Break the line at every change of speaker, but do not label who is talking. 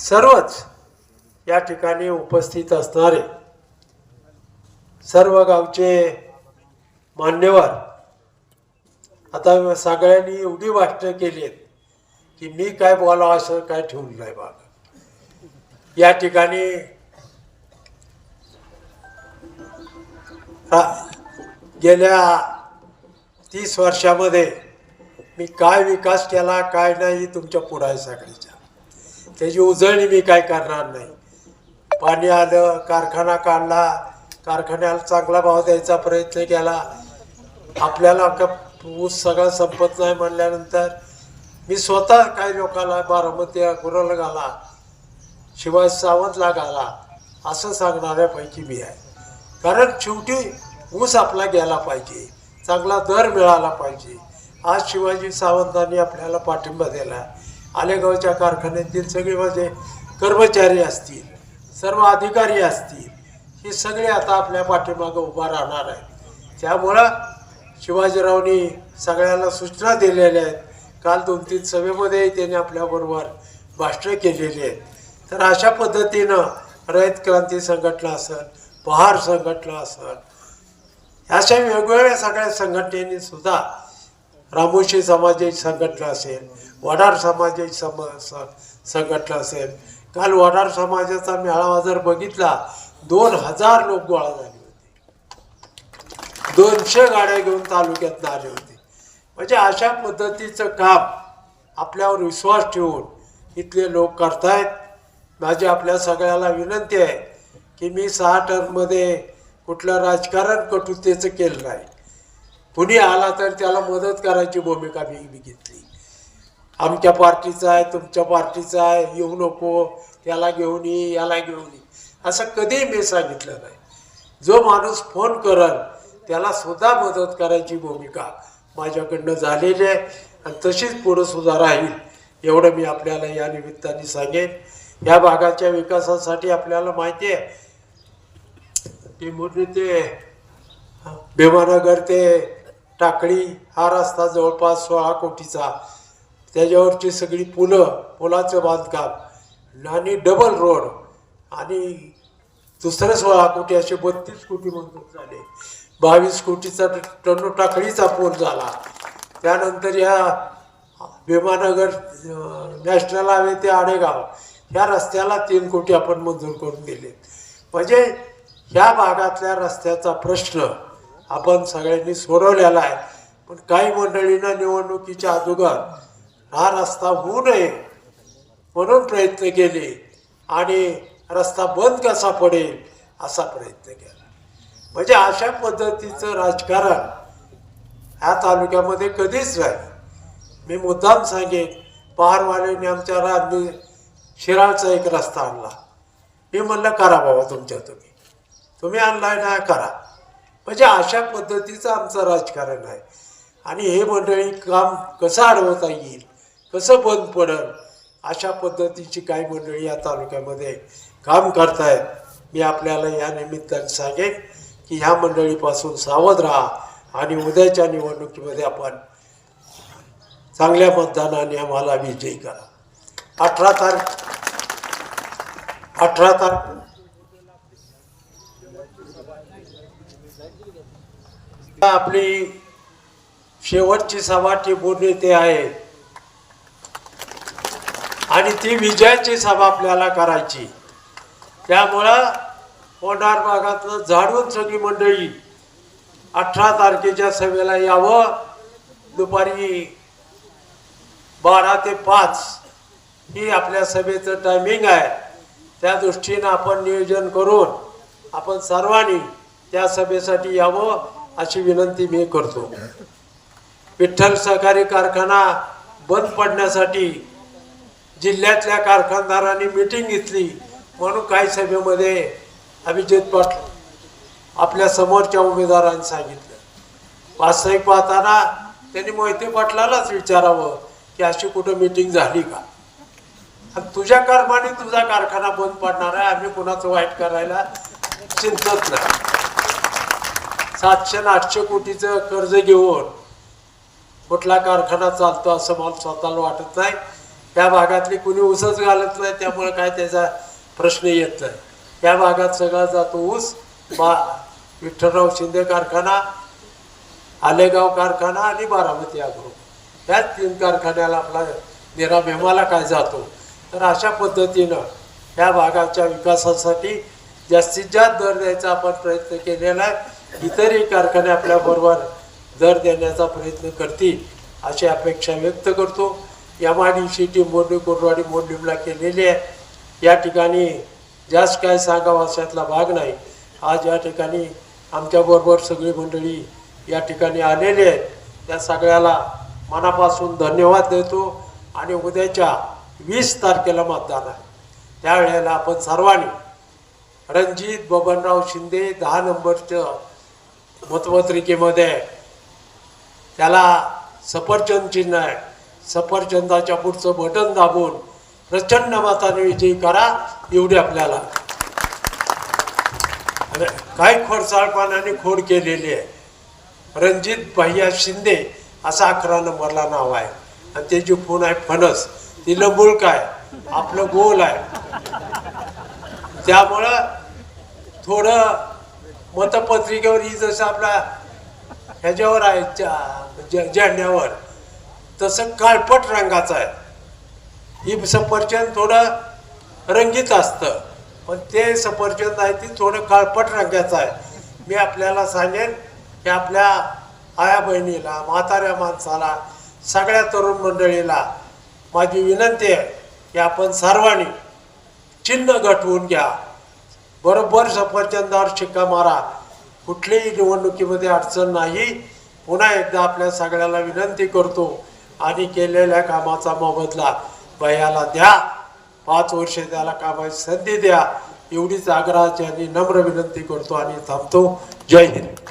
सर्वच या ठिकाणी उपस्थित असणारे सर्व गावचे मान्यवर. आता सगळ्यांनी एवढी वाटणं केली आहेत की मी काय बोलावं असं काय ठेवलं नाही बाबा या ठिकाणी गेल्या तीस वर्षामध्ये मी काय विकास केला काय नाही तुमच्यापुढे सगळीच्या त्याची उजळणी मी काय करणार नाही. पाणी आलं कारखाना काढला कारखान्याला चांगला भाव द्यायचा प्रयत्न केला. आपल्याला का ऊस सगळा संपत नाही म्हणल्यानंतर मी स्वतः काही लोकांना बारामती गुराला घाला शिवाय सावंतला घाला असं सांगणाऱ्यापैकी मी आहे. कारण शेवटी ऊस आपला गेला पाहिजे चांगला दर मिळाला पाहिजे. आज शिवाजी सावंतांनी आपल्याला पाठिंबा दिला. आलेगावच्या कारखान्यातील सगळे माझे कर्मचारी असतील सर्व अधिकारी असतील हे सगळे आता आपल्या पाठीमागं उभा राहणार आहेत. त्यामुळं शिवाजीरावनी सगळ्याला सूचना दिलेल्या आहेत. काल दोन तीन सभेमध्ये त्यांनी आपल्याबरोबर भाषणं केलेली आहेत. तर अशा पद्धतीनं रयत क्रांती संघटना असेल पहार संघटना असेल अशा वेगवेगळ्या सगळ्या संघटनेनी सुद्धा रामोशी समाजाची संघटना असेल वडार समाजाची सम संघटना असेल. काल वडार समाजाचा मेळावा जर बघितला दोन हजार लोक गोळा झाले होते. दोनशे गाड्या घेऊन तालुक्यात आले होते. म्हणजे अशा पद्धतीचं काम आपल्यावर विश्वास ठेवून इथले लोक करतायत. माझी आपल्या सगळ्याला विनंती आहे की मी सहा टर्ममध्ये कुठलं राजकारण कटुतेचं केलं नाही. कुणी आला तर त्याला मदत करायची भूमिका मी मी घेतली. आमच्या पार्टीचा आहे तुमच्या पार्टीचा आहे येऊ नको त्याला घेऊन ये याला घेऊन ये. असं कधीही मी सांगितलं नाही. जो माणूस फोन करल त्याला सुद्धा मदत करायची भूमिका माझ्याकडनं झालेली आहे आणि तशीच पुढं सुद्धा राहील एवढं मी आपल्याला या निमित्ताने सांगेन. या भागाच्या विकासासाठी आपल्याला माहिती आहे की मोठे ते भीमानगर ते टाकळी हा रस्ता जवळपास सोळा कोटीचा. त्याच्यावरची सगळी पुलं पुलाचं बांधकाम आणि डबल रोड आणि दुसरं सोळा कोटी असे बत्तीस कोटी मंजूर झाले. बावीस कोटीचा टन्नो टाकळीचा पूल झाला. त्यानंतर या भीमानगर नॅशनल हायवे ते आडेगाव ह्या रस्त्याला तीन कोटी आपण मंजूर करून दिले. म्हणजे ह्या भागातल्या रस्त्याचा प्रश्न आपण सगळ्यांनी सोडवलेला आहे. पण काही मंडळींना निवडणुकीच्या अगोदर हा रस्ता होऊ नये म्हणून प्रयत्न केले आणि रस्ता बंद कसा पडेल असा प्रयत्न केला. म्हणजे अशा पद्धतीचं राजकारण ह्या तालुक्यामध्ये कधीच नाही. मी मुद्दाम सांगेन पहारवाल्यांनी आमच्या राजनी शिराळचा एक रस्ता आणला. मी म्हणलं करा बाबा तुमच्या तुम्ही. तुम्ही आणलाय ना करा. म्हणजे अशा पद्धतीचं आमचं राजकारण आहे. आणि हे मंडळी काम कसं अडवता येईल कसं बंद पडल अशा पद्धतीची काही मंडळी या तालुक्यामध्ये काम करतायत. मी आपल्याला या निमित्ताने सांगेन की ह्या मंडळीपासून सावध राहा आणि उद्याच्या निवडणुकीमध्ये आपण चांगल्या मतदानाने आम्हाला विजयी करा. अठरा तारीख अठरा तारख आपली शेवटची सभा टिपून ते आहे. आणि ती विजयाची सभा आपल्याला करायची. त्यामुळं पोंढार भागातलं झाडून सगळी मंडळी अठरा तारखेच्या सभेला यावं. दुपारी बारा ते पाच ही आपल्या सभेचं टायमिंग आहे. त्या दृष्टीनं आपण नियोजन करून आपण सर्वांनी त्या सभेसाठी यावं. अशी विनंती मी करतो. विठ्ठल सहकारी कारखाना बंद पडण्यासाठी जिल्ह्यातल्या कारखानदारांनी मिटिंग घेतली म्हणून काही सभेमध्ये अभिजित पाटील आपल्या समोरच्या उमेदवारांनी सांगितलं. वास्तविक पाहताना त्यांनी मोहिते पाटलालाच विचारावं की अशी कुठं मिटिंग झाली का? आणि तुझ्या कर्माने तुझा कारखाना बंद पडणार आहे आम्ही कुणाचं वाईट करायला चिंतत नाही. सातशे आठशे कोटीचं कर्ज घेऊन कुठला कारखाना चालतो असं मला स्वतःला वाटत नाही. त्या भागातली कुणी ऊसच घालत नाही त्यामुळे काय त्याचा प्रश्न येत नाही. त्या भागात सगळा जातो ऊस. बा विठ्ठलराव शिंदे कारखाना आलेगाव कारखाना आणि बारामती अग्रो ह्या तीन कारखान्याला आपला निरा भीमाला काय जातो? तर अशा पद्धतीनं ह्या भागाच्या विकासासाठी जास्तीत जास्त दर द्यायचा आपण प्रयत्न केलेला आहे. इतरही कारखाने आपल्याबरोबर दर देण्याचा प्रयत्न करतील अशी अपेक्षा व्यक्त करतो. M I D C T Korwadi मोडलीमला केलेली आहे. या ठिकाणी जास्त काय सांगावं अशातला भाग नाही. आज या ठिकाणी आमच्याबरोबर सगळी मंडळी या ठिकाणी आलेले आहेत. त्या सगळ्याला मनापासून धन्यवाद देतो आणि उद्याच्या वीस तारखेला मतदान आहे. त्यावेळेला आपण सर्वांनी रणजित बबनराव शिंदे दहा नंबरचं मतपत्रिकेमध्ये. त्याला सफरचंद चिन्ह आहे. सफरचंदाच्या पुढचं बटन दाबून प्रचंड मताने विजयी करा एवढी आपल्याला. काय खोडसाळपणाने खोड केलेली आहे. रणजित भैया शिंदे असा अकरा नंबरला नाव आहे. आणि त्याची फोन आहे फणस ती लंबुळक आहे. आपलं गोल आहे. त्यामुळं थोडं मतपत्रिकेवर ही जसं आपला ह्याच्यावर आहे ज- झेंड्यावर तसं काळपट रंगाचं आहे. ही सफरचंद थोडं रंगीत असतं पण ते सफरचंद आहे ती थोडं काळपट रंगाचं आहे. मी आपल्याला सांगेन की आपल्या आया बहिणीला म्हाताऱ्या माणसाला सगळ्या तरुण मंडळीला माझी विनंती आहे की आपण सर्वांनी चिन्ह गटवून घ्या. बरोबर सफरचंदावर शिक्का मारा. कुठलीही निवडणुकीमध्ये अडचण नाही. पुन्हा एकदा आपल्या सगळ्याला विनंती करतो आणि केलेल्या कामाचा मोबदला बयाला द्या. पाच वर्षे त्याला कामाची संधी द्या. एवढीच आग्रहाची आणि नम्र विनंती करतो आणि थांबतो. जय हिंद.